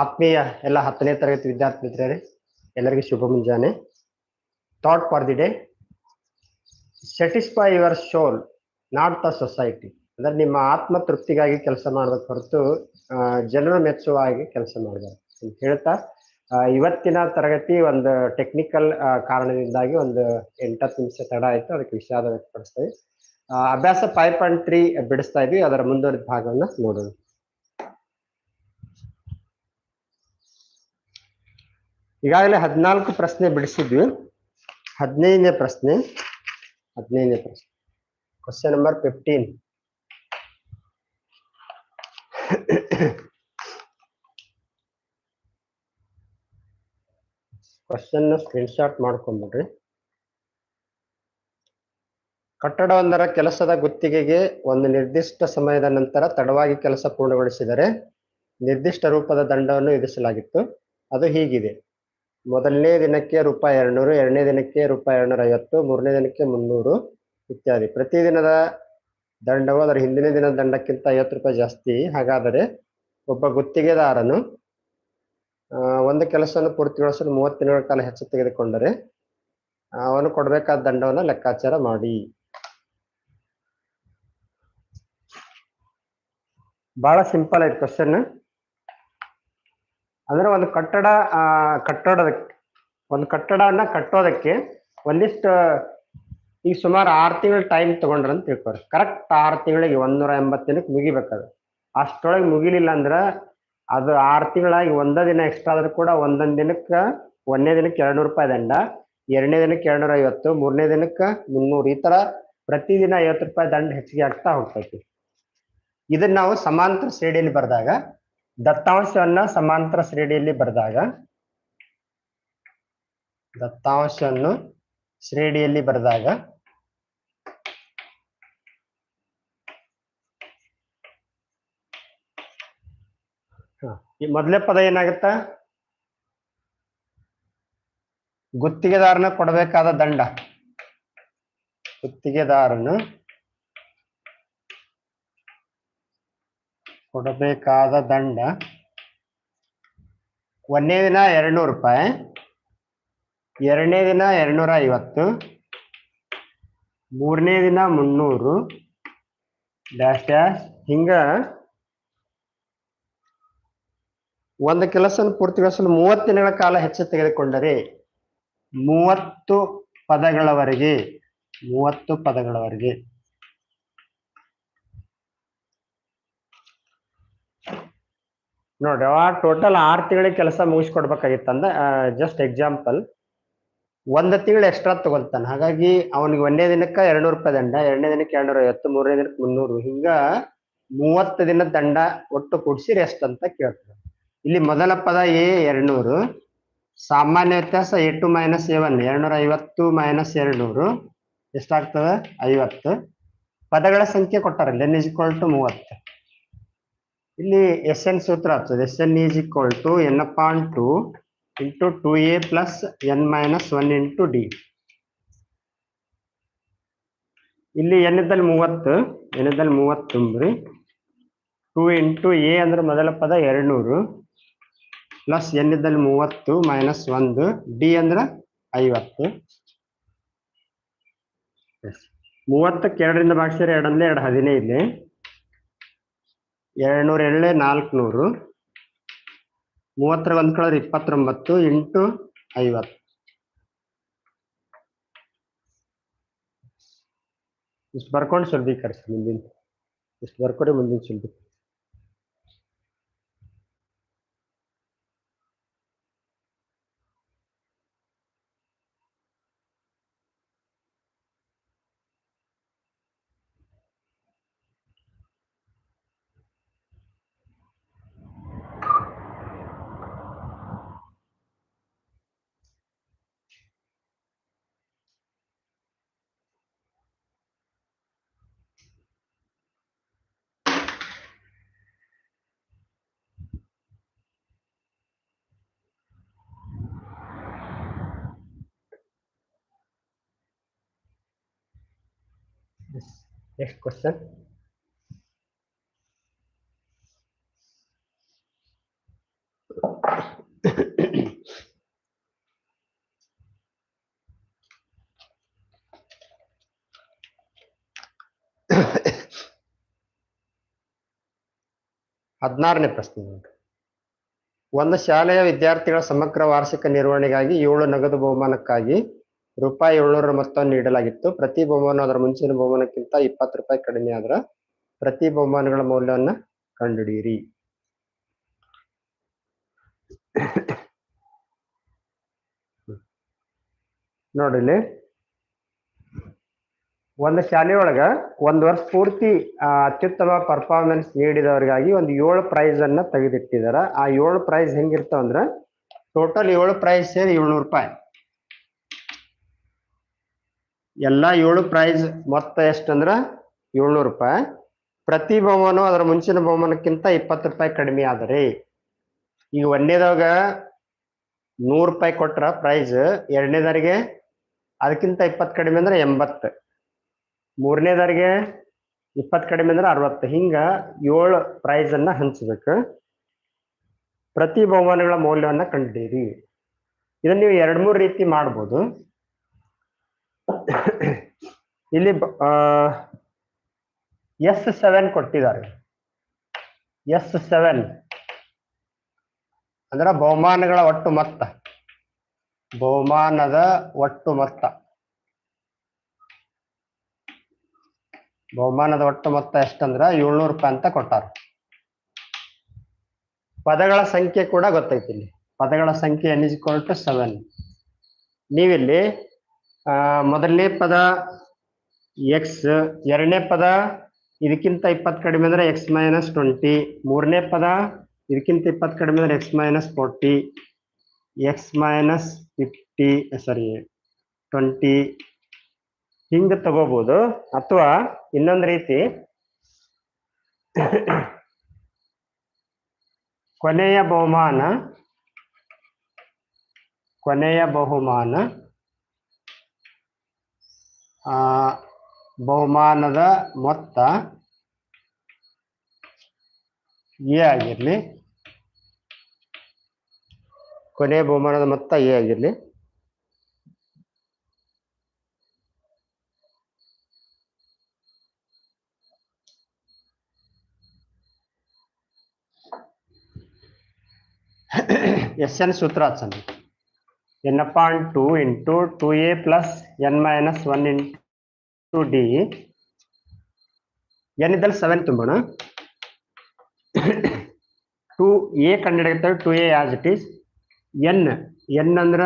ಆತ್ಮೀಯ ಎಲ್ಲ ಹತ್ತನೇ ತರಗತಿ ವಿದ್ಯಾರ್ಥಿ ಮಿತ್ರರೇ, ಎಲ್ಲರಿಗೂ ಶುಭ ಮುಂಜಾನೆ. Thought for the day satisfy your soul not the society ಅಂದ್ರೆ ನಿಮ್ಮ ಆತ್ಮ ತೃಪ್ತಿಗಾಗಿ ಕೆಲಸ ಮಾಡಬೇಕು ಹೊರತು ಜನರ ಮೆಚ್ಚುವ ಹಾಗೆ ಕೆಲಸ ಮಾಡಬಾರ್ದು. ಅಂತ ಹೇಳ್ತಾ ಇವತ್ತಿನ ತರಗತಿ ಒಂದು ಟೆಕ್ನಿಕಲ್ ಕಾರಣದಿಂದಾಗಿ ಒಂದು ಎಂಟತ್ತು ನಿಮಿಷ ತಡ ಆಯ್ತು, ಅದಕ್ಕೆ ವಿಷಾದ ವ್ಯಕ್ತಪಡಿಸ್ತೀವಿ. ಅಭ್ಯಾಸ ಫೈವ್ ಪಾಯಿಂಟ್ ತ್ರೀ ಬಿಡಿಸ್ತಾ ಇದ್ವಿ, ಅದರ ಮುಂದುವರಿದ ಭಾಗವನ್ನು ನೋಡೋಣ. ಈಗಾಗಲೇ ಹದಿನಾಲ್ಕು ಪ್ರಶ್ನೆ ಬಿಡಿಸಿದ್ವಿ. ಹದಿನೈದನೇ ಪ್ರಶ್ನೆ ಹದಿನೈದನೇ ಪ್ರಶ್ನೆ. Question number fifteen question screenshot ಮಾಡ್ಕೊಂಡ್ಬಿಡ್ರಿ ಕಟ್ಟಡವೊಂದರ ಕೆಲಸದ ಗುತ್ತಿಗೆಗೆ ಒಂದು ನಿರ್ದಿಷ್ಟ ಸಮಯದ ನಂತರ ತಡವಾಗಿ ಕೆಲಸ ಪೂರ್ಣಗೊಳಿಸಿದರೆ ನಿರ್ದಿಷ್ಟ ರೂಪದ ದಂಡವನ್ನು ವಿಧಿಸಲಾಗಿತ್ತು. ಅದು ಹೀಗಿದೆ. ಮೊದಲನೇ ದಿನಕ್ಕೆ ರೂಪಾಯಿ ಎರಡ್ನೂರು, ಎರಡನೇ ದಿನಕ್ಕೆ ರೂಪಾಯಿ ಎರಡ್ನೂರ ಐವತ್ತು ಮೂರನೇ ದಿನಕ್ಕೆ ಮುನ್ನೂರು ಇತ್ಯಾದಿ. ಪ್ರತಿದಿನದ ದಂಡವು ಅದರ ಹಿಂದಿನ ದಿನದ ದಂಡಕ್ಕಿಂತ ಐವತ್ತು ರೂಪಾಯಿ ಜಾಸ್ತಿ. ಹಾಗಾದರೆ ಒಬ್ಬ ಗುತ್ತಿಗೆದಾರನು ಒಂದು ಕೆಲಸವನ್ನು ಪೂರ್ತಿಗೊಳಿಸಲು ಮೂವತ್ತು ದಿನಗಳ ಕಾಲ ಹೆಚ್ಚು ತೆಗೆದುಕೊಂಡರೆ ಅವನು ಕೊಡಬೇಕಾದ ದಂಡವನ್ನು ಲೆಕ್ಕಾಚಾರ ಮಾಡಿ. ಬಹಳ ಸಿಂಪಲ್ ಐತೆ ಕ್ವಶನ್ ಅಂದ್ರೆ ಒಂದು ಕಟ್ಟಡ ಆ, ಕಟ್ಟಡದಕ್ಕೆ ಒಂದು ಕಟ್ಟಡವನ್ನ ಕಟ್ಟೋದಕ್ಕೆ ಒಂದಿಷ್ಟು ಈಗ ಸುಮಾರು ಆರು ತಿಂಗಳು ಟೈಮ್ ತಗೊಂಡ್ರ ಅಂತ ತಿಳ್ಕೊರಿ ಕರೆಕ್ಟ್ ಆರು ತಿಂಗಳಿಗೆ ಒಂದೂರ ಎಂಬತ್ತು ದಿನಕ್ಕೆ ಮುಗಿಬೇಕದು ಅಷ್ಟೊಳಗೆ ಮುಗಿಲಿಲ್ಲ ಅಂದ್ರ ಅದು ಆರು ತಿಂಗಳಾಗಿ ಒಂದ ದಿನ ಎಕ್ಸ್ಟ್ರಾ ಆದ್ರೂ ಕೂಡ ಒಂದೊಂದು ದಿನಕ್ಕೆ ಒಂದನೇ ದಿನಕ್ಕೆ ಎರಡ್ನೂರು ರೂಪಾಯಿ ದಂಡ, ಎರಡನೇ ದಿನಕ್ಕೆ ಎರಡ್ನೂರ ಐವತ್ತು, ಮೂರನೇ ದಿನಕ್ಕೆ ಮುನ್ನೂರು, ಈ ತರ ಪ್ರತಿದಿನ ಐವತ್ತು ರೂಪಾಯಿ ದಂಡ ಹೆಚ್ಚಿಗೆ ಆಗ್ತಾ ಹೋಗ್ತೈತಿ. ಇದನ್ನ ನಾವು ಸಮಾಂತರ ಶ್ರೇಣಿಯಲ್ಲಿ ಬರೆದಾಗ, ದತ್ತಾಂಶವನ್ನ ಸಮಾಂತರ ಶ್ರೇಣಿಯಲ್ಲಿ ಬರೆದಾಗ, ದತ್ತಾಂಶವನ್ನು ಶ್ರೇಣಿಯಲ್ಲಿ ಬರೆದಾಗ ಈ ಮೊದಲೇ ಪದ ಏನಾಗುತ್ತ? ಗುತ್ತಿಗೆದಾರನ ಕೊಡಬೇಕಾದ ದಂಡ. ಗುತ್ತಿಗೆದಾರನು ಕೊಡಬೇಕಾದ ದಂಡ. ಒಂದನೇ ದಿನ ಎರಡ್ನೂರು ರೂಪಾಯಿ. ಎರಡನೇ ದಿನ ಎರಡ್ನೂರ ಐವತ್ತು ಮೂರನೇ ದಿನ ಮುನ್ನೂರು. ಡ್ಯಾಶ್ ಡ್ಯಾಶ್ ಹಿಂಗ ಒಂದು ಕೆಲಸ ಪೂರ್ತಿಗೊಳಿಸಲು ಮೂವತ್ತು ದಿನಗಳ ಕಾಲ ಹೆಚ್ಚು ತೆಗೆದುಕೊಂಡರೆ ಮೂವತ್ತು ಪದಗಳವರೆಗೆ ಮೂವತ್ತು ಪದಗಳವರೆಗೆ. ನೋಡ್ರಿ, ಆ ಟೋಟಲ್ ಆರು ತಿಂಗಳಿಗೆ ಕೆಲಸ ಮುಗಿಸ್ಕೊಡ್ಬೇಕಾಗಿತ್ತಂದ ಜಸ್ಟ್ ಎಕ್ಸಾಂಪಲ್ ಒಂದು ತಿಂಗಳು ಎಕ್ಸ್ಟ್ರಾ ತಗೊಳ್ತಾನೆ. ಹಾಗಾಗಿ ಅವನಿಗೆ ಒಂದನೇ ದಿನಕ್ಕೆ ಎರಡ್ನೂರು ರೂಪಾಯಿ ದಂಡ, ಎರಡನೇ ದಿನಕ್ಕೆ ಎರಡ್ನೂರ ಐವತ್ತು, ಮೂರನೇ ದಿನಕ್ಕೆ ಮುನ್ನೂರು. ಹಿಂಗ ಮೂವತ್ತು ದಿನದ ದಂಡ ಒಟ್ಟು ಕೂಡಿಸಿ ರೆಸ್ಟ್ ಅಂತ ಕೇಳ್ತಾರೆ. ಇಲ್ಲಿ ಮೊದಲ ಪದ ಎ ಎರಡ್ನೂರು ಸಾಮಾನ್ಯ ವ್ಯತ್ಯಾಸ a two minus a one ಎರಡ್ನೂರ ಐವತ್ತು ಮೈನಸ್ ಎರಡ್ನೂರು, ಎಷ್ಟಾಗ್ತದೆ? ಐವತ್ತು. ಪದಗಳ ಸಂಖ್ಯೆ ಕೊಟ್ಟಾರೆ ಎನ್ ಈಸ್ ಈಕ್ವಲ್ ಟು ಮೂವತ್ತು. ಇಲ್ಲಿ ಎಸ್ ಎನ್ ಸೂತ್ರ ಆಗ್ತದೆ S N is equal to N upon two into two A plus N minus one into D ಇಲ್ಲಿ ಎನ್ ಇದ್ದಲ್ಲಿ ಮೂವತ್ತು ಎನ್ ಇದ್ದಲ್ಲಿ ಮೂವತ್ತು ತುಂಬ್ರಿ ಟು ಇಂಟು ಎ ಅಂದ್ರೆ ಮೊದಲ ಪದ ಎರಡ್ನೂರು ಪ್ಲಸ್ ಎನ್ ಇದ್ದಲ್ಲಿ ಮೂವತ್ತು ಮೈನಸ್ ಒಂದು ಡಿ ಅಂದ್ರೆ ಐವತ್ತು. ಮೂವತ್ತಕ್ಕೆ ಎರಡರಿಂದ ಭಾಗಿಸಿದ್ರೆ ಎರಡಂದ್ರೆ ಎರಡು ಹದಿನೈದು ಎರಡ್ನೂರ ಎಳ್ಳೆ ನಾಲ್ಕುನೂರು. ಮೂವತ್ತರ ಒಂದು ಕಳೆದ್ರೆ ಇಪ್ಪತ್ತೊಂಬತ್ತು ಇಂಟು ಐವತ್ತು. ಇಷ್ಟು ಬರ್ಕೊಂಡು ಸುಲಭೀಕರಿಸಿ ಮುಂದಿನ ಇಷ್ಟು ಬರ್ಕೊಡಿ ಮುಂದಿನ ಸುಲಭಿ ನೆಕ್ಸ್ಟ್ question. ಹದಿನಾರನೇ ಪ್ರಶ್ನೆ ಒಂದು ಶಾಲೆಯ ವಿದ್ಯಾರ್ಥಿಗಳ ಸಮಗ್ರ ವಾರ್ಷಿಕ ನಿರ್ವಹಣೆಗಾಗಿ ಏಳು ನಗದು ಬಹುಮಾನಕ್ಕಾಗಿ ರೂಪಾಯಿ ಏಳ್ನೂರ ಮೊತ್ತವನ್ನು ನೀಡಲಾಗಿತ್ತು. ಪ್ರತಿ ಬಹುಮಾನ ಅದರ ಮುಂಚಿನ ಬಹುಮಾನಕ್ಕಿಂತ ಇಪ್ಪತ್ತು ರೂಪಾಯಿ ಕಡಿಮೆ ಆದ್ರ ಪ್ರತಿ ಬಹುಮಾನಗಳ ಮೌಲ್ಯವನ್ನ ಕಂಡುಹಿಡಿಯಿರಿ. ನೋಡಿಲಿ ಒಂದು ಶಾಲೆಯೊಳಗ ಒಂದು ವರ್ಷ ಪೂರ್ತಿ ಅತ್ಯುತ್ತಮ ಪರ್ಫಾರ್ಮೆನ್ಸ್ ನೀಡಿದವರಿಗಾಗಿ ಒಂದು ಏಳು ಪ್ರೈಸ್ ಅನ್ನ ತೆಗೆದಿಟ್ಟಿದಾರ. ಆ ಏಳು ಪ್ರೈಸ್ ಹೆಂಗಿರ್ತಾವ ಅಂದ್ರ ಟೋಟಲ್ ಏಳು ಪ್ರೈಸ್ ಸೇರಿ ಏಳ್ನೂರು ರೂಪಾಯಿ. ಎಲ್ಲಾ ಏಳು ಪ್ರೈಸ್ ಮೊತ್ತ ಎಷ್ಟಂದ್ರ? ಏಳ್ನೂರು ರೂಪಾಯಿ. ಪ್ರತಿ ಬಹುಮಾನ ಅದರ ಮುಂಚಿನ ಬಹುಮಾನಕ್ಕಿಂತ ಇಪ್ಪತ್ತು ರೂಪಾಯಿ ಕಡಿಮೆ ಆದರೆ. ಈಗ ಒಂದನೇದಾಗ ನೂರು ರೂಪಾಯಿ ಕೊಟ್ರ ಪ್ರೈಸ್ ಎರಡನೇದಾರಿಗೆ ಅದಕ್ಕಿಂತ ಇಪ್ಪತ್ತು ಕಡಿಮೆ ಅಂದ್ರೆ ಎಂಬತ್ತು. ಮೂರನೇದಾರಿಗೆ ಇಪ್ಪತ್ತು ಕಡಿಮೆ ಅಂದ್ರೆ ಅರವತ್ತು. ಹಿಂಗ ಏಳು ಪ್ರೈಸ್ ಅನ್ನ ಹಂಚಬೇಕು. ಪ್ರತಿ ಬಹುಮಾನಗಳ ಮೌಲ್ಯವನ್ನು ಕಂಡಿರಿ. ಇದನ್ನು ನೀವು ಎರಡ್ ಮೂರು ರೀತಿ ಮಾಡ್ಬೋದು. ಇಲ್ಲಿ ಎಸ್ ಸೆವೆನ್ ಕೊಟ್ಟಿದ್ದಾರೆ. ಎಸ್ ಸೆವೆನ್ ಅಂದ್ರ ಬಹುಮಾನಗಳ ಒಟ್ಟು ಮೊತ್ತ. ಬಹುಮಾನದ ಒಟ್ಟು ಮೊತ್ತ. ಬಹುಮಾನದ ಒಟ್ಟು ಮೊತ್ತ ಎಷ್ಟಂದ್ರ? ಏಳ್ನೂರು ರೂಪಾಯಿ ಅಂತ ಕೊಟ್ಟಾರ. ಪದಗಳ ಸಂಖ್ಯೆ ಕೂಡ ಗೊತ್ತೈತಿ ಇಲ್ಲಿ. ಪದಗಳ ಸಂಖ್ಯೆ ಎನ್ ಇಸ್ ಸೆವೆನ್ ನೀವಿಲ್ಲಿ ಮೊದಲನೇ ಪದ ಎಕ್ಸ್ ಎರಡನೇ ಪದ ಇದಕ್ಕಿಂತ ಇಪ್ಪತ್ತು ಕಡಿಮೆ ಅಂದರೆ ಎಕ್ಸ್ ಮೈನಸ್ ಟ್ವೆಂಟಿ ಮೂರನೇ ಪದ ಇದಕ್ಕಿಂತ ಇಪ್ಪತ್ತು ಕಡಿಮೆ ಅಂದರೆ X minus forty X minus fifty sorry twenty ಹಿಂಗೆ ತಗೋಬೋದು. ಅಥವಾ ಇನ್ನೊಂದು ರೀತಿ ಕೊನೆಯ ಬಹುಮಾನ ಕೊನೆಯ ಬಹುಮಾನ ಬಹುಮಾನದ ಮೊತ್ತ ಎ ಆಗಿರಲಿ. ಕೊನೆಯ ಬಹುಮಾನದ ಮೊತ್ತ ಎ ಆಗಿರಲಿ. ಎಸ್ ಎನ್ ಸೂತ್ರ ಹಚ್ಚೋಣ N upon two into two A plus N minus one into D N ಇದ್ದಲ್ಲಿ ಸೆವೆನ್ ತುಂಬೋಣ? Two A ಕಂಡಿಡಿಯುತ್ತೇವೆ two A as it is N N ಅಂದ್ರ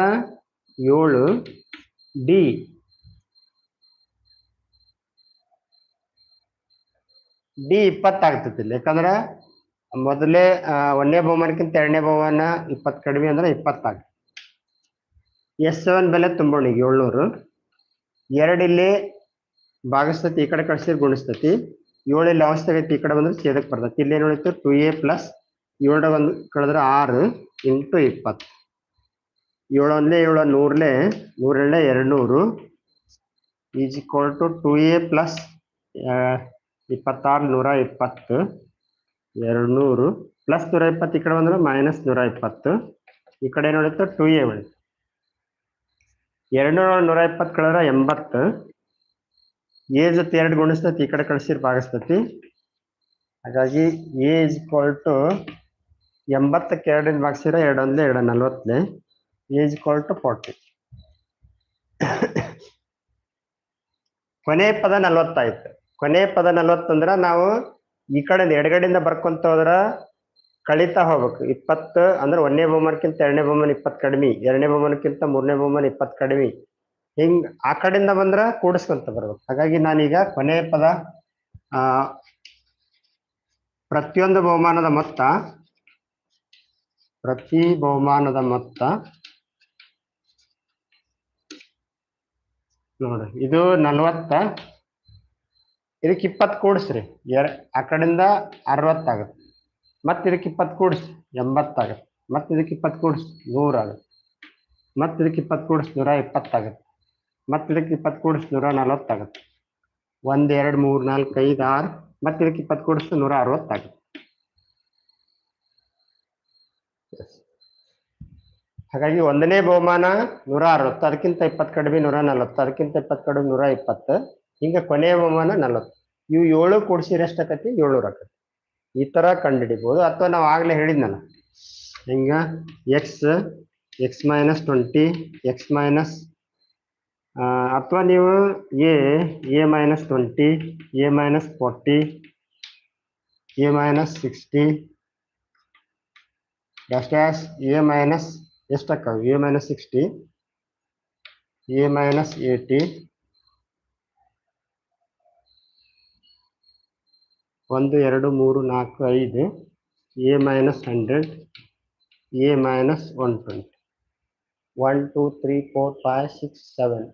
ಏಳು. ಡಿ ಡಿ ಇಪ್ಪತ್ತಾಗ್ತೈತಿ ಇಲ್ಲಿ. ಯಾಕಂದ್ರ ಮೊದಲೇ ಒಂದನೇ ಬಹುಮಾನಕ್ಕಿಂತ ಎರಡನೇ ಬಹುಮಾನ ಇಪ್ಪತ್ತು ಕಡಿಮೆ ಅಂದ್ರೆ ಇಪ್ಪತ್ತಾಗ ಎಸ್ ಸೆವೆನ್ ಬೆಲೆ ತುಂಬೋಣ ಈಗ ಏಳ್ನೂರು. ಎರಡಿಲ್ಲಿ ಭಾಗಸ್ತತಿ ಈ ಕಡೆ ಕಳಿಸಿದ್ರೆ ಗುಣಿಸ್ತತಿ. ಏಳು ಇಲ್ಲಿ ಅವಸ್ಥೆ ಈ ಕಡೆ ಬಂದ್ರೆ ಛೇದಕ್ಕೆ ಬರ್ತೈತಿ. ಇಲ್ಲಿ ಏನು ಟು ಎ ಪ್ಲಸ್ ಏಳರ ಒಂದು ಕಳೆದ್ರೆ ಆರು ಇಂಟು ಇಪ್ಪತ್ತು. ಏಳು ಏಳು ನೂರ್ಲೆ ನೂರಲ್ಲೇ ಎರಡು ನೂರು is equal to two A plus ಇಪ್ಪತ್ತಾರು ನೂರ ಇಪ್ಪತ್ತು. ಎರಡು ನೂರು ಪ್ಲಸ್ ನೂರ ಇಪ್ಪತ್ತು ಈ ಕಡೆ ಬಂದ್ರೆ ಮೈನಸ್ ನೂರ ಇಪ್ಪತ್ತು. ಈ ಕಡೆ ಏನು ಉಳಿತು ಟು ಎ ಉಳಿತು ಎರಡು ನೂರ ನೂರ ಇಪ್ಪತ್ತು ಕಳೆದ್ರೆ ಎಂಬತ್ತು. ಎ ಜೊತೆ ಎರಡು ಗುಣಿಸ್ತತಿ, ಈ ಕಡೆ ಕಳಿಸಿರ್ ಭಾಗಿಸ್ತತಿ. ಹಾಗಾಗಿ ಎ ಇಸ್ ಟು ಎಂಬತ್ತಕ್ಕೆ ಎರಡರಿಂದ ಭಾಗಿಸಿರ ಎರಡು ಒಂದು ಎರಡು ನಲ್ವತ್ತನೇ. ಎ ಇಸ್ ಟು ಫೋರ್ಟಿ ಕೊನೆ ಪದ ನಲ್ವತ್ತಾಯ್ತು. ಕೊನೆ ಪದ ನಲ್ವತ್ತಂದ್ರ ನಾವು ಈ ಕಡೆ ಎಡಗಡೆಯಿಂದ ಬರ್ಕೊಂತ ಹೋದ್ರ ಕಳೀತಾ ಹೋಗ್ಬೇಕು. ಇಪ್ಪತ್ತು ಅಂದ್ರೆ ಒಂದನೇ ಬಹುಮಾನಕ್ಕಿಂತ ಎರಡನೇ ಬಹುಮಾನ ಇಪ್ಪತ್ತು ಕಡಿಮೆ, ಎರಡನೇ ಬಹುಮಾನಕ್ಕಿಂತ ಮೂರನೇ ಬಹುಮಾನ ಇಪ್ಪತ್ತು ಕಡಿಮೆ. ಹಿಂಗ್ ಆ ಕಡೆಯಿಂದ ಬಂದ್ರ ಕೂಡಿಸ್ಕೊಂತ ಬರ್ಬೇಕು. ಹಾಗಾಗಿ ನಾನೀಗ ಕೊನೆ ಪದ, ಆ, ಪ್ರತಿಯೊಂದು ಬಹುಮಾನದ ಮೊತ್ತ, ಪ್ರತಿ ಬಹುಮಾನದ ಮೊತ್ತ ನೋಡ್ರಿ ಇದು ನಲ್ವತ್ತ, ಇದಕ್ಕೆ ಇಪ್ಪತ್ತು ಕೂಡಿಸ್ರಿ. ಎರ, ಆ ಕಡೆಯಿಂದ ಅರವತ್ತಾಗತ್ತೆ ಮತ್ತೆ ಇದಕ್ಕೆ ಇಪ್ಪತ್ತು ಕೂಡಿಸಿ ಎಂಬತ್ತಾಗತ್ತೆ ಮತ್ತೆ ಇದಕ್ಕೆ ಇಪ್ಪತ್ತು ಕೂಡಿಸಿ ನೂರಾಗತ್ತೆ ಮತ್ತೆ ಇದಕ್ಕೆ ಇಪ್ಪತ್ತು ಕೂಡಿಸಿ ನೂರ ಇಪ್ಪತ್ತಾಗತ್ತೆ ಮತ್ತೆ ಇದಕ್ಕೆ ಇಪ್ಪತ್ತು ಕೂಡಿಸ್ ನೂರ ನಲವತ್ತಾಗುತ್ತೆ ಒಂದು, ಎರಡು, ಮೂರು, ನಾಲ್ಕು, ಐದು, ಆರು, ಮತ್ತೆ ಇದಕ್ಕೆ ಇಪ್ಪತ್ತು ಕೂಡಿಸ್ ನೂರ ಅರವತ್ತಾಗುತ್ತೆ ಹಾಗಾಗಿ ಒಂದನೇ ಬಹುಮಾನ ನೂರ ಅರವತ್ತು, ಅದಕ್ಕಿಂತ ಇಪ್ಪತ್ತು ಕಡಿಮೆ ನೂರ ನಲವತ್ತು, ಅದಕ್ಕಿಂತ ಇಪ್ಪತ್ತು ಕಡಿಮೆ ನೂರ ಇಪ್ಪತ್ತು, ಹಿಂಗೆ ಕೊನೆಯ ಬಹುಮಾನ ನಲವತ್ತು. ಇವು ಏಳು ಕೂಡಿಸಿದ್ರೆ ಎಷ್ಟಾಕತಿ ಏಳ್ನೂರ ಆಕತಿ. ಈ ತರ ಕಂಡುಹಿಡಿಬೋದು. ಅಥವಾ ನಾವು ಆಗ್ಲೇ ಹೇಳಿದ್ನಲ್ಲ, ಹಿಂಗೆ? X X minus twenty X minus ಅಥವಾ ನೀವು A A minus twenty A minus forty A minus sixty DOS A minus ಎಷ್ಟಕ್ಕಾವು A minus sixty A minus eighty ಒಂದು, ಎರಡು, ಮೂರು, ನಾಲ್ಕು, ಐದು, A minus hundred A minus one twenty one two three four five six seven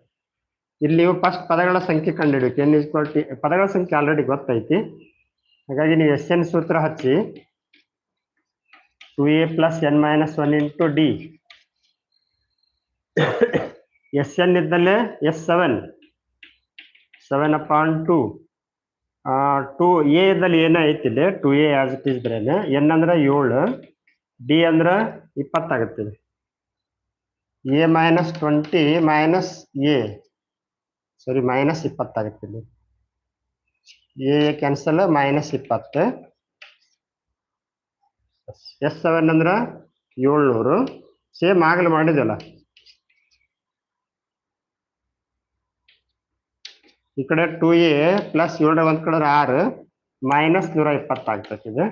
ಇಲ್ಲಿ first ಪದಗಳ ಸಂಖ್ಯೆ ಕಂಡುಹಿಡಿಬೇಕು N is T ಪದಗಳ ಸಂಖ್ಯೆ ಆಲ್ರೆಡಿ ಗೊತ್ತೈತಿ. ಹಾಗಾಗಿ ನೀವು ಎಸ್ ಎನ್ ಸೂತ್ರ ಹಚ್ಚಿ. Two A plus N minus one into D S N ಇದ್ದಲ್ಲೇ S seven seven upon two two A ಇದ್ದಲ್ಲಿ ಏನೋ ಐತಿದೆ two A as it is brain N ಅಂದ್ರೆ ಏಳು. ಡಿ ಅಂದ್ರೆ ಇಪ್ಪತ್ತಾಗುತ್ತೆ. A minus twenty minus A sorry minus ಇಪ್ಪತ್ತಾಗುತ್ತೆ ಇಲ್ಲಿ. A cancel minus ಇಪ್ಪತ್ತು. S seven ಅಂದ್ರೆ ಏಳ್ನೂರು. Same ಆಗಲು ಮಾಡಿದ್ವಲ್ಲ. ಈ ಕಡೆ ಟು ಎ ಪ್ಲಸ್ ಏಳರ ಒಂದ್ ಕಡೆ ಆರು ಮೈನಸ್ ನೂರ ಇಪ್ಪತ್ತಾಗ್ತೈತೆ ಇದು.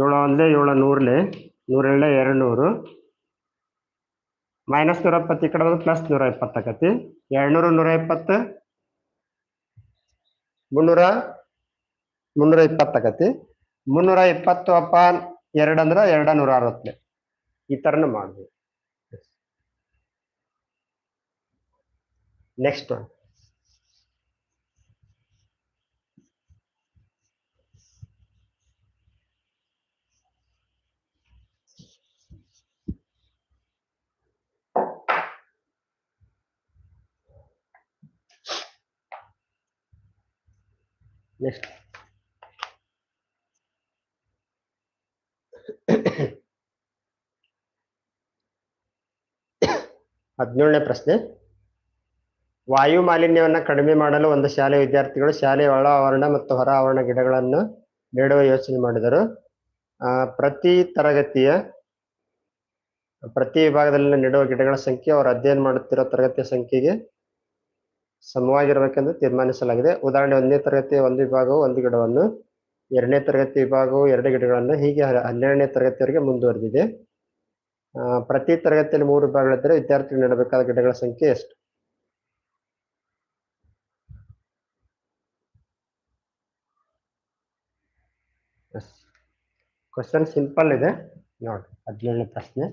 ಏಳು ಒಂದೇ, ಏಳು ನೂರ್ಲಿ ನೂರೇಳೆ ಎರಡು ನೂರು. ಮೈನಸ್ ನೂರ ಇಪ್ಪತ್ತು ಈ ಕಡೆ ಪ್ಲಸ್ ನೂರ ಇಪ್ಪತ್ತಾಕತಿ ಎರಡ್ನೂರು ನೂರ ಇಪ್ಪತ್ತು ಮುನ್ನೂರ ಮುನ್ನೂರ ಇಪ್ಪತ್ತು ಆಗತಿ ಮುನ್ನೂರ ಇಪ್ಪತ್ತು ಅಪ್ಪ ಎರಡು ಅಂದ್ರೆ ಎರಡ ನೂರ ಅರವತ್ತು. ಈ ಥರನೂ ಮಾಡ್ಬೋದು. ನೆಕ್ಸ್ಟ್ ಒನ್ ನೆಕ್ಸ್ಟ್ ಹದಿನೇಳನೇ ಪ್ರಶ್ನೆ. ವಾಯು ಮಾಲಿನ್ಯವನ್ನ ಕಡಿಮೆ ಮಾಡಲು ಒಂದು ಶಾಲೆ ವಿದ್ಯಾರ್ಥಿಗಳು ಶಾಲೆಯ ಒಳ ಆವರಣ ಮತ್ತು ಹೊರ ಆವರಣ ಗಿಡಗಳನ್ನು ನೆಡುವ ಯೋಚನೆ ಮಾಡಿದರು. ಪ್ರತಿ ತರಗತಿಯ, ಪ್ರತಿ ವಿಭಾಗದಲ್ಲಿ ನೆಡುವ ಗಿಡಗಳ ಸಂಖ್ಯೆ, ಅವರು ಅಧ್ಯಯನ ಮಾಡುತ್ತಿರೋ ತರಗತಿಯ ಸಂಖ್ಯೆಗೆ ಸಮವಾಗಿರಬೇಕೆಂದು ತೀರ್ಮಾನಿಸಲಾಗಿದೆ. ಉದಾಹರಣೆ ಒಂದನೇ ತರಗತಿ ಒಂದು ವಿಭಾಗವು ಒಂದು ಗಿಡವನ್ನು, ಎರಡನೇ ತರಗತಿ ವಿಭಾಗವು ಎರಡು ಗಿಡಗಳನ್ನು, ಹೀಗೆ ಹನ್ನೆರಡನೇ ತರಗತಿಯವರೆಗೆ ಮುಂದುವರೆದಿದೆ. ಪ್ರತಿ ತರಗತಿಯಲ್ಲಿ ಮೂರು ವಿಭಾಗಗಳಿದ್ದರೆ ವಿದ್ಯಾರ್ಥಿಗಳು ನೆಡಬೇಕಾದ ಗಿಡಗಳ ಸಂಖ್ಯೆ ಎಷ್ಟು? ಕ್ವಶನ್ ಸಿಂಪಲ್ ಇದೆ. ನೋಡಿ, ಹದಿನೇಳನೇ ಪ್ರಶ್ನೆ.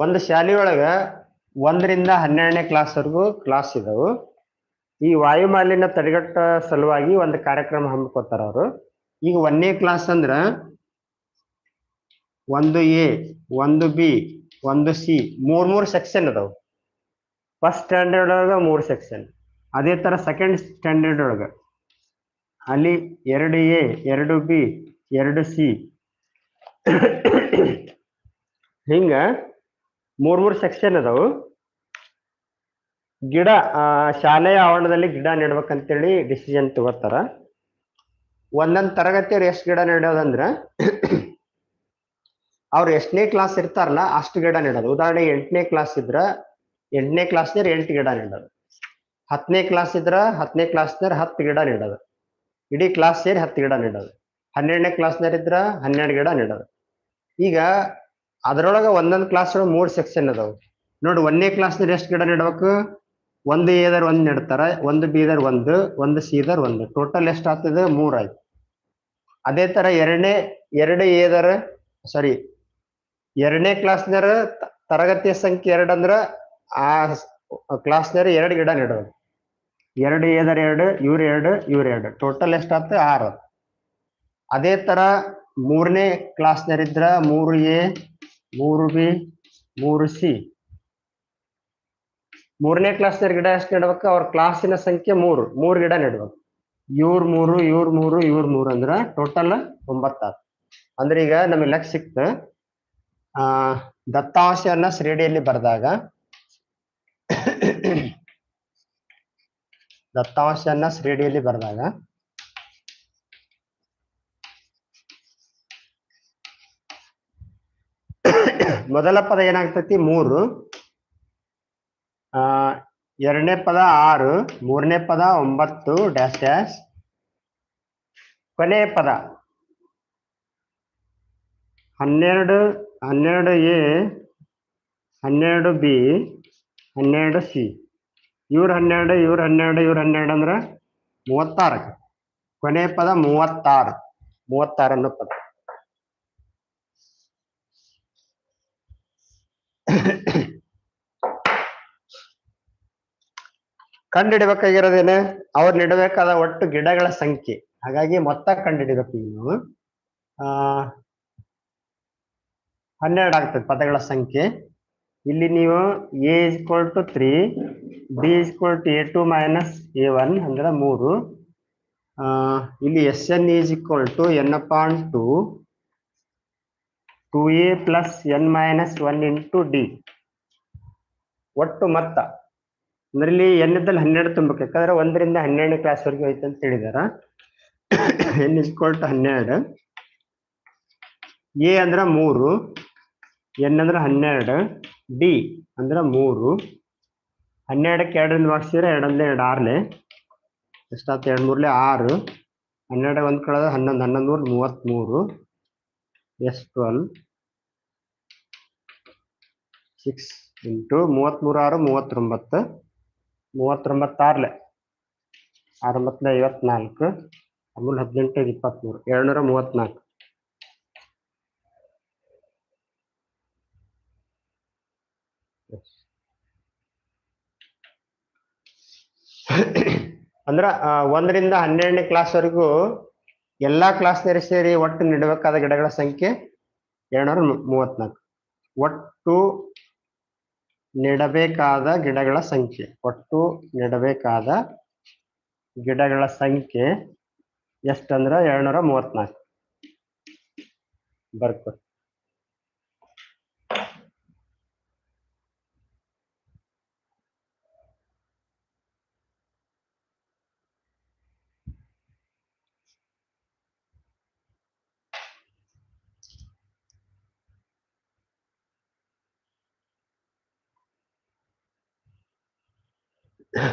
ಒಂದು ಶಾಲೆಯೊಳಗ ಒಂದರಿಂದ ಹನ್ನೆರಡನೇ ಕ್ಲಾಸ್ವರೆಗೂ ಕ್ಲಾಸ್ ಇದಾವು. ಈ ವಾಯು ಮಾಲಿನ್ಯ ತಡೆಗಟ್ಟ ಸಲುವಾಗಿ ಒಂದು ಕಾರ್ಯಕ್ರಮ ಹಮ್ಮಿಕೊತಾರ ಅವರು. ಈಗ ಒಂದನೇ ಕ್ಲಾಸ್ ಅಂದ್ರ ಒಂದು ಎ, ಒಂದು ಬಿ, ಒಂದು ಸಿ, ಮೂರ್ ಮೂರ್ ಸೆಕ್ಷನ್ ಅದಾವು ಫಸ್ಟ್ ಸ್ಟ್ಯಾಂಡರ್ಡ್ ಒಳಗ ಮೂರ್ ಸೆಕ್ಷನ್ ಅದೇ ತರ ಸೆಕೆಂಡ್ ಸ್ಟ್ಯಾಂಡರ್ಡ್ ಒಳಗ. ಅಲ್ಲಿ ಎರಡು ಎ, ಎರಡು ಬಿ, ಎರಡು ಸಿ. ಹಿಂಗ ಮೂರ್ ಮೂರ್ ಸೆಕ್ಷನ್ ಅದಾವು. ಗಿಡ ಶಾಲೆಯ ಆವರಣದಲ್ಲಿ ಗಿಡ ನೆಡ್ಬೇಕಂತೇಳಿ ಡಿಸಿಷನ್ ತಗೋತಾರ. ಒಂದೊಂದ್ ತರಗತಿಯವ್ರು ಎಷ್ಟು ಗಿಡ ನೆಡೋದಂದ್ರ ಅವ್ರು ಎಷ್ಟನೇ ಕ್ಲಾಸ್ ಇರ್ತಾರಲ್ಲ ಅಷ್ಟು ಗಿಡ ನೆಡೋದು. ಉದಾಹರಣೆ ಎಂಟನೇ ಕ್ಲಾಸ್ ಇದ್ರ, ಎಂಟನೇ ಕ್ಲಾಸ್ನವ್ರು ಎಂಟು ಗಿಡ ನೆಡೋದು. ಹತ್ತನೇ ಕ್ಲಾಸ್ ಇದ್ರ ಹತ್ತನೇ ಕ್ಲಾಸ್ನವ್ರು ಹತ್ತು ಗಿಡ ನೆಡೋದು. ಇಡೀ ಕ್ಲಾಸ್ ಸೇರಿ ಹತ್ತು ಗಿಡ ನೆಡೋದು. ಹನ್ನೆರಡನೇ ಕ್ಲಾಸ್ನವ್ರು ಇದ್ರ ಹನ್ನೆರಡು ಗಿಡ ನೆಡೋದು. ಈಗ ಅದ್ರೊಳಗ ಒಂದೊಂದು ಕ್ಲಾಸ್ ಒಳಗೆ ಮೂರು ಸೆಕ್ಷನ್ ಅದಾವು. ನೋಡಿ ಒಂದನೇ ಕ್ಲಾಸ್ನ ಎಷ್ಟು ಗಿಡ ನೆಡ್ಬೇಕು? ಒಂದು ಎದರ್ ಒಂದು ನೆಡ್ತಾರೆ, ಒಂದು ಬೀದರ್ ಒಂದು ಒಂದು ಸೀದರ್ ಒಂದು. ಟೋಟಲ್ ಎಷ್ಟು ಆಗ್ತದೆ? ಮೂರು ಆಯ್ತು. ಅದೇ ತರ ಎರಡನೇ, ಎರಡು ಏದರ ಸಾರಿ ಎರಡನೇ ಕ್ಲಾಸ್ನರ ತರಗತಿಯ ಸಂಖ್ಯೆ ಎರಡು ಅಂದ್ರೆ ಆ ಕ್ಲಾಸ್ನರ ಎರಡು ಗಿಡ ನೆಡೋದು ಎರಡು ಏದರ್ ಎರಡು, ಇವ್ರ ಎರಡು ಇವ್ರ ಎರಡು. ಟೋಟಲ್ ಎಷ್ಟಾಗ್ತದೆ ಆರು. ಅದೇ ತರ ಮೂರನೇ ಕ್ಲಾಸ್ನರಿದ್ರೆ ಮೂರು ಎ ಮೂರು ಬಿ ಮೂರು ಸಿ ಮೂರನೇ ಕ್ಲಾಸ್ನ ಗಿಡ ಎಷ್ಟು ನೆಡ್ಬೇಕು? ಅವ್ರ ಕ್ಲಾಸಿನ ಸಂಖ್ಯೆ ಮೂರು. ಮೂರು ಗಿಡ ನೆಡ್ಬೇಕು. ಇವ್ರ ಮೂರು ಇವ್ರ ಮೂರು ಇವ್ರ ಮೂರು ಅಂದ್ರ ಟೋಟಲ್ ಒಂಬತ್ತಾರು. ಅಂದ್ರೆ ಈಗ ನಮಗೆ ಲೆಕ್ಕ ಸಿಕ್ತ. ಆ ದತ್ತಾಂಶವನ್ನ ಶ್ರೇಡಿಯಲ್ಲಿ ಬರೆದಾಗ ದತ್ತಾಂಶವನ್ನ ಶ್ರೇಡಿಯಲ್ಲಿ ಬರೆದಾಗ ಮೊದಲ ಪದ ಏನಾಗ್ತೈತಿ? ಮೂರು. ಆ, ಎರಡನೇ ಪದ ಆರು, ಮೂರನೇ ಪದ ಒಂಬತ್ತು ಡ್ಯಾಶ್ ಡ್ಯಾಶ್ ಕೊನೆಯ ಪದ. ಹನ್ನೆರಡು ಹನ್ನೆರಡು ಎ, ಹನ್ನೆರಡು ಬಿ, ಹನ್ನೆರಡು ಸಿ. ಇವ್ರ ಹನ್ನೆರಡು ಇವ್ರ ಹನ್ನೆರಡು ಇವ್ರ ಹನ್ನೆರಡು ಅಂದ್ರೆ ಮೂವತ್ತಾರು ಕೊನೆಯ ಪದ ಮೂವತ್ತಾರು. ಮೂವತ್ತಾರು ಅನ್ನೋ ಪದ. ಕಂಡಿಡಿಬೇಕಾಗಿರೋದೇನು ಅವ್ರು ನೆಡಬೇಕಾದ ಒಟ್ಟು ಗಿಡಗಳ ಸಂಖ್ಯೆ. ಹಾಗಾಗಿ ಮೊತ್ತ ಕಂಡಿಡಿಬೇಕು ನೀವು ಆ, ಹನ್ನೆರಡು ಆಗ್ತದೆ ಪದಗಳ ಸಂಖ್ಯೆ. ಇಲ್ಲಿ ನೀವು A is equal to three B is equal to A two minus A one ಅಂದ್ರೆ ಮೂರು. ಇಲ್ಲಿ S N is equal to N point two two A plus N minus one into D ಒಟ್ಟು ಮೊತ್ತ. ಅಂದ್ರೆ ಇಲ್ಲಿ ಎನ್ ಇದ್ದಲ್ಲಿ ಹನ್ನೆರಡು ತುಂಬಬೇಕು. ಯಾಕಂದ್ರೆ ಒಂದರಿಂದ ಹನ್ನೆರಡನೇ ಕ್ಲಾಸ್ ವರೆಗೆ ಹೋಯ್ತು ಅಂತ ಹೇಳಿದಾರ. ಎನ್ ಇಸ್ ಟು ಹನ್ನೆರಡು. ಎ ಅಂದ್ರ ಮೂರು. ಎನ್ ಅಂದ್ರ ಹನ್ನೆರಡು. ಡಿ ಅಂದ್ರ ಮೂರು. ಹನ್ನೆರಡಕ್ಕೆ ಎರಡರಿಂದ ಮಾಡಿಸಿದ್ರೆ ಎರಡಂದ್ರೆ ಎರಡು ಆರ್ಲೆ ಎಷ್ಟಾಯ್ತು ಎರಡು ಮೂರಲೆ ಆರು. ಹನ್ನೆರಡು ಒಂದು ಕಳೆದ ಹನ್ನೊಂದು. ಹನ್ನೊಂದು ಮೂರು ಮೂವತ್ತ್ಮೂರು. S twelve. ಸಿಕ್ಸ್ ಇಂಟು ಮೂವತ್ತ್ಮೂರು ಆರು ಮೂವತ್ತೊಂಬತ್ತು. ಮೂವತ್ತೊಂಬತ್ತಾರ್ಲೆ. ಆರೊಂಬತ್ತಲೆ ಐವತ್ನಾಲ್ಕು ಅಮೂಲ್ ಹದಿನೆಂಟು ಇಪ್ಪತ್ತ್ಮೂರು ಏಳ್ನೂರ ಮೂವತ್ನಾಲ್ಕು. ಅಂದ್ರ ಒಂದರಿಂದ ಹನ್ನೆರಡನೇ ಕ್ಲಾಸ್ ವರೆಗೂ ಎಲ್ಲಾ ಕ್ಲಾಸ್ ಸೇರಿ ಒಟ್ಟು ನೆಡಬೇಕಾದ ಗಿಡಗಳ ಸಂಖ್ಯೆ ಏಳ್ನೂರ ಮೂವತ್ನಾಲ್ಕು. ಒಟ್ಟು ನೆಡಬೇಕಾದ ಗಿಡಗಳ ಸಂಖ್ಯೆ. ಒಟ್ಟು ನೆಡಬೇಕಾದ ಗಿಡಗಳ ಸಂಖ್ಯೆ ಎಷ್ಟಂದ್ರೆ? ಎರಡ್ನೂರ ಮೂವತ್ನಾಲ್ಕು ಬರ್ಕೊ. ಎಸ್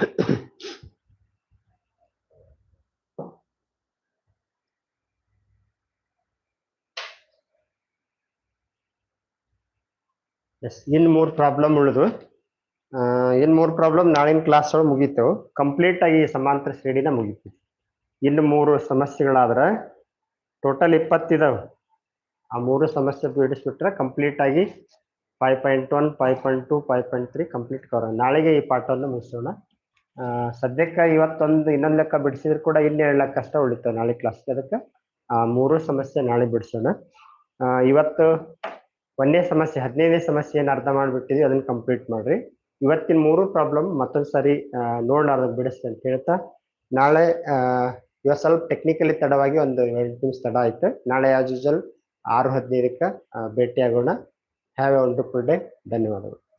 ಇನ್ ಮೂರ್ ಪ್ರಾಬ್ಲಮ್ ಉಳಿದು ಇನ್ ಮೂರ್ ಪ್ರಾಬ್ಲಮ್ ನಾಳಿನ ಕ್ಲಾಸ್ ಒಳಗೆ ಮುಗೀತು. ಕಂಪ್ಲೀಟ್ ಆಗಿ ಸಮಾಂತರ ಶ್ರೇಣಿನ ಮುಗೀತು. ಇನ್ನು ಮೂರು ಸಮಸ್ಯೆಗಳಾದ್ರೆ ಟೋಟಲ್ ಇಪ್ಪತ್ತಿದಾವೆ ಆ ಮೂರು ಸಮಸ್ಯೆ ಬಿಡಿಸ್ಬಿಟ್ರೆ ಕಂಪ್ಲೀಟ್ ಆಗಿ five point one five point two five point three complete cover ನಾಳೆಗೆ ಈ ಪಾಠವನ್ನು ಮುಗಿಸೋಣ. ಸದ್ಯಕ್ಕೆ ಇವತ್ತೊಂದು ಇನ್ನೊಂದು ಲೆಕ್ಕ ಬಿಡಿಸಿದ್ರು ಕೂಡ ಇಲ್ಲಿ ಹೇಳಕ್ ಕಷ್ಟ ಅಷ್ಟ ನಾಳೆ ಕ್ಲಾಸ್ ಅದಕ್ಕೆ. ಆ ಮೂರು ಸಮಸ್ಯೆ ನಾಳೆ ಬಿಡಿಸೋಣ. ಆ, ಇವತ್ತು ಒಂದೇ ಸಮಸ್ಯೆ ಹದಿನೈದನೇ ಸಮಸ್ಯೆ ಏನು ಅರ್ಥ ಮಾಡಿಬಿಟ್ಟಿದ್ವಿ ಅದನ್ನ ಕಂಪ್ಲೀಟ್ ಮಾಡ್ರಿ. ಇವತ್ತಿನ ಮೂರು ಪ್ರಾಬ್ಲಮ್ ಮತ್ತೊಂದು ಸರಿ ನೋಡ್ಲಾರ್ದ ಬಿಡಿಸ್ತೆ ಅಂತ ಹೇಳ್ತಾ ನಾಳೆ ಇವತ್ತು ಸ್ವಲ್ಪ ಟೆಕ್ನಿಕಲಿ ತಡವಾಗಿ ಒಂದು ಎರಡು ನಿಮಿಷ ತಡ ಆಯ್ತು. ನಾಳೆ ಆಸ್ ಯೂಶಲ್ ಆರು ಹದಿನೈದಕ್ಕೆ ಭೇಟಿ ಆಗೋಣ ಹ್ಯಾವ್ ಎ ವಂಡರ್ಫುಲ್ ಡೇ ಧನ್ಯವಾದಗಳು.